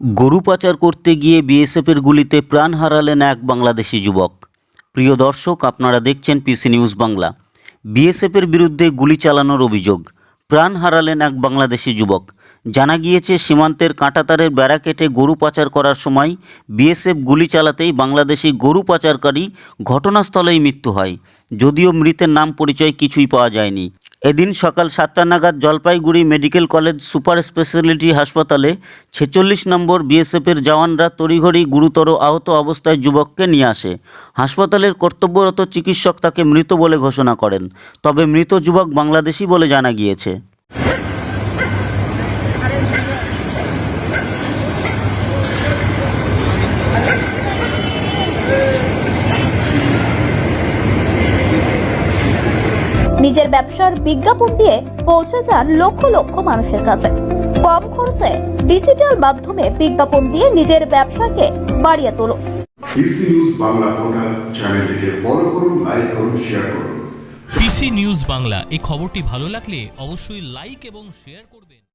গরু পাচার করতে গিয়ে বিএসএফের গুলিতে প্রাণ হারালেন এক বাংলাদেশি যুবক। প্রিয় দর্শক, আপনারা দেখছেন পিসি নিউজ বাংলা। বিএসএফের বিরুদ্ধে গুলি চালানোর অভিযোগ, প্রাণ হারালেন এক বাংলাদেশি যুবক। জানা গিয়েছে, সীমান্তের কাঁটাতারের বেড়া কেটে গরু পাচার করার সময় বিএসএফ গুলি চালাতেই বাংলাদেশি গরু পাচারকারী ঘটনাস্থলেই মৃত্যু হয়। যদিও মৃতের নাম পরিচয় কিছুই পাওয়া যায়নি। এদিন সকাল সাতটা নাগাদ Jalpaiguri medical college super speciality হাসপাতালে ছেচল্লিশ নম্বর বিএসএফের জওয়ানরা তড়িঘড়ি গুরুতর আহত অবস্থায় যুবককে নিয়ে আসে। হাসপাতালের কর্তব্যরত চিকিৎসক তাকে মৃত বলে ঘোষণা করেন। তবে মৃত যুবক বাংলাদেশি বলে জানা গিয়েছে। নিজের ব্যবসার বিজ্ঞাপন দিয়ে পৌঁছে যান লক্ষ লক্ষ মানুষের কাছে। কম খরচে ডিজিটাল মাধ্যমে বিজ্ঞাপন দিয়ে নিজের ব্যবসাকে বাড়িয়ে তোলো। বিসি নিউজ বাংলা পোর্টাল চ্যানেলটিকে ফলো করুন লাইক করুন শেয়ার করুন। পিসি নিউজ বাংলা এই খবরটি ভালো লাগলে অবশ্যই লাইক এবং শেয়ার করবেন।